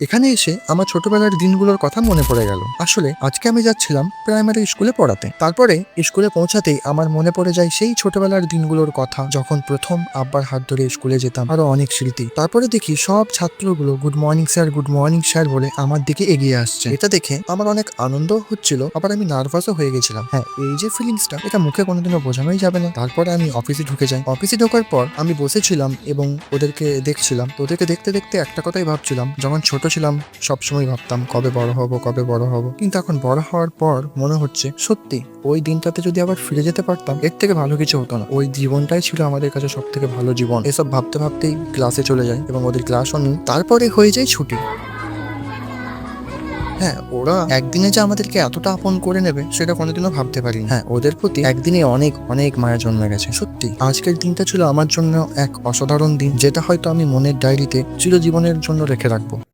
এখানে এসে আমার ছোটবেলার দিনগুলোর কথা মনে পড়ে গেল। আসলে আজকে আমি যাচ্ছিলাম প্রাইমারি স্কুলে পড়াতে। তারপরে স্কুলে পৌঁছাতেই আমার মনে পড়ে যায় সেই ছোটবেলার দিনগুলোর কথা, যখন প্রথম আব্বার হাত ধরে স্কুলে যেতাম আরও অনেক স্মৃতি। তারপরে দেখি সব ছাত্রগুলো good morning sir good morning sir বলে আমার দিকে এগিয়ে আসছে। এটা দেখে আমার অনেক আনন্দ হচ্ছিল, আবার আমি নার্ভাসও হয়ে গেছিলাম। হ্যাঁ এই যে ফিলিংসটা এটা মুখে কোনোদিনও বোঝানোই যাবে না। তারপরে আমি অফিসে ঢুকে যাই। অফিসে ঢোকার পর আমি বসেছিলাম এবং ওদেরকে দেখছিলাম। তো ওদেরকে দেখতে দেখতে একটা কথাই ভাবছিলাম, যখন ছোট ছিলাম, সবসময় ভাবতাম কবে বড় হব, কবে বড় হব। কিন্তু এখন বড় হওয়ার পর মনে হচ্ছে, সত্যি, ওই দিনটাতে যদি আবার ফিরে যেতে পারতাম, এর থেকে ভালো কিছু হতো না। ওই জীবনটাই ছিল আমাদের কাছে সব থেকে ভালো জীবন। এসব ভাবতে ভাবতেই ক্লাসে চলে যায় এবং ওদের ক্লাসও নিই। তারপরে হয়ে যায় ছুটি। হ্যাঁ ওরা একদিনে যে আমাদেরকে এতটা আপন করে নেবে, সেটা কোনোদিনও ভাবতে পারি হ্যাঁ ওদের প্রতি একদিনে অনেক অনেক মায়া জন্মে গেছে। সত্যি, আজকের দিনটা ছিল আমার জন্য এক অসাধারণ দিন, যেটা হয়তো আমি মনের ডায়েরিতে চিরজীবনের জন্য রেখে রাখব।